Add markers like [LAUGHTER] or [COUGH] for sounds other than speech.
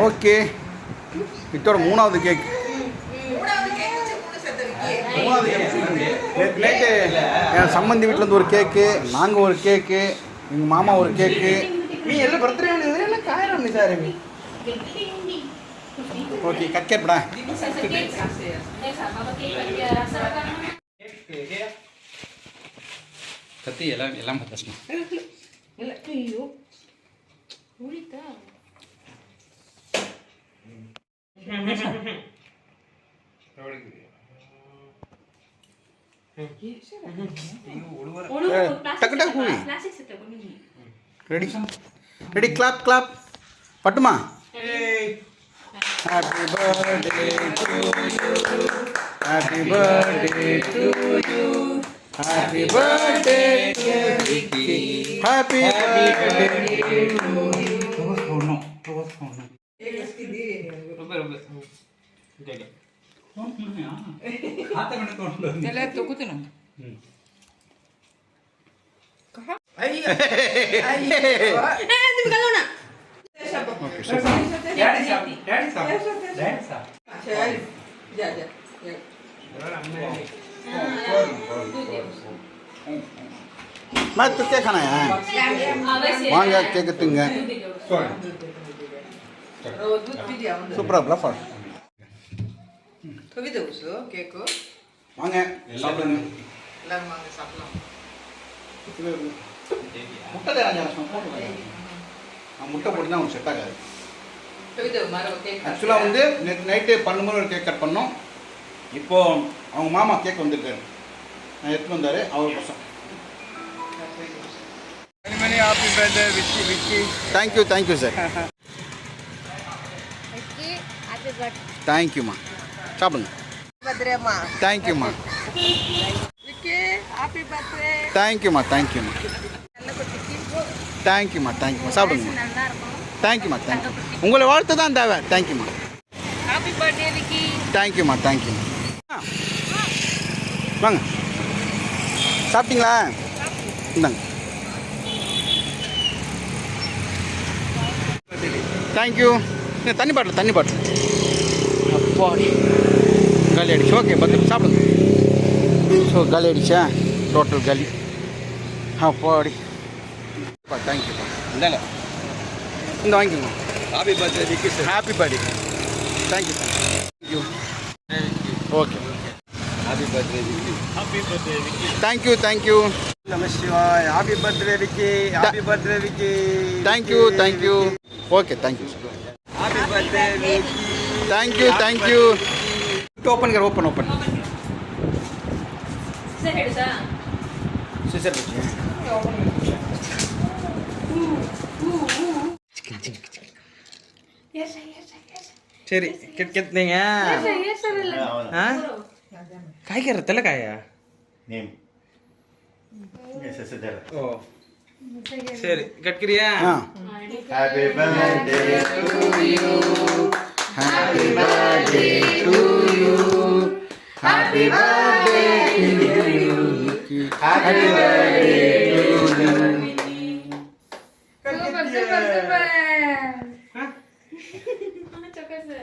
Okay. இதோட மூணாவது cake நேற்று என் சம்மந்தி வீட்டிலேருந்து ஒரு கேக்கு நாங்கள் ஒரு கேக்கு எங்கள் மாமா ஒரு கேக்கு நீ எல்லாம் பர்த்டே காயிரம் சார் ஓகே கட் கேட்படா கத்தி எல்லாம் எல்லாம் பார்த்தாச்சு இல்லை ஐயோ. டக்கு டக்கு கூவி. Ready ready clap clap பட்டுமா? Happy birthday to you happy birthday to you happy birthday happy birthday ತಲೆ ತಗೋತೀನಿ [LAUGHS] [LAUGHS] सुपर ब्लफर தொகுதி ஊசு கேக்கு. வாங்க சாப்பிடுங்க. எல்லாரும் வாங்க சாப்பிடலாம். முட்டை தேவையான நான் முட்டை போட்டு தான் உங்களுக்கு செட் ஆகாது. ஆக்சுவலாக வந்து நேற்று நைட்டு பண்ணும்போது ஒரு கேக் கட் பண்ணோம். இப்போது அவங்க மாமா கேக் வந்திருக்காரு. நான் எடுத்துகிட்டு வந்தார் அவர் பசங்க. Many many happy birthday thank you thank you sir ah thank யூம்மா சாப்பிடுங்க பர்த்டேமா தேங்க்யூம்மா விக்கி ஹாப்பி பர்த்டே தேங்க்யூம்மா தேங்க்யூம்மா தேங்க்யூம்மா தேங்க்யூம்மா சாப்பிடுங்கம்மா தேங்க்யூம்மா தேங்க்யூ உங்களை வாழ்த்து தான் தேவை தேங்க்யூம்மா ஹாப்பி பர்த்டே விக்கி தேங்க்யூம்மா தேங்க்யூம்மா வாங்க சாப்பிட்டீங்களா இந்தாங்க தேங்க்யூ தண்ணி பாட்டில் தண்ணி பாட்டில் அப்பாடி காலி ஆயிடுச்சு ஓகே பத்து சாப்பிடுங்க. ஸோ காலி ஆயிடுச்சா டோட்டல் காலி அப்பாடி தேங்க்யூப்பா இந்தாங்க. இந்த வாங்கிக்கோங்க. Happy birthday Vicky sir happy birthday thank you thank you okay happy birthday Vicky happy birthday Vicky thank you thank you நம Shivay happy birthday Vicky happy birthday Vicky thank you thank you okay thank you happy birthday Vicky thank you thank you open ಕರ open open sesame சரி கெட்டுங்க காய்கறி தெல காயா? ஓ. சரி கட்கிறியா? Happy birthday to you happy birthday to Happy birthday to you. Happy birthday to you. Super, super, super. Hah? Cokok se.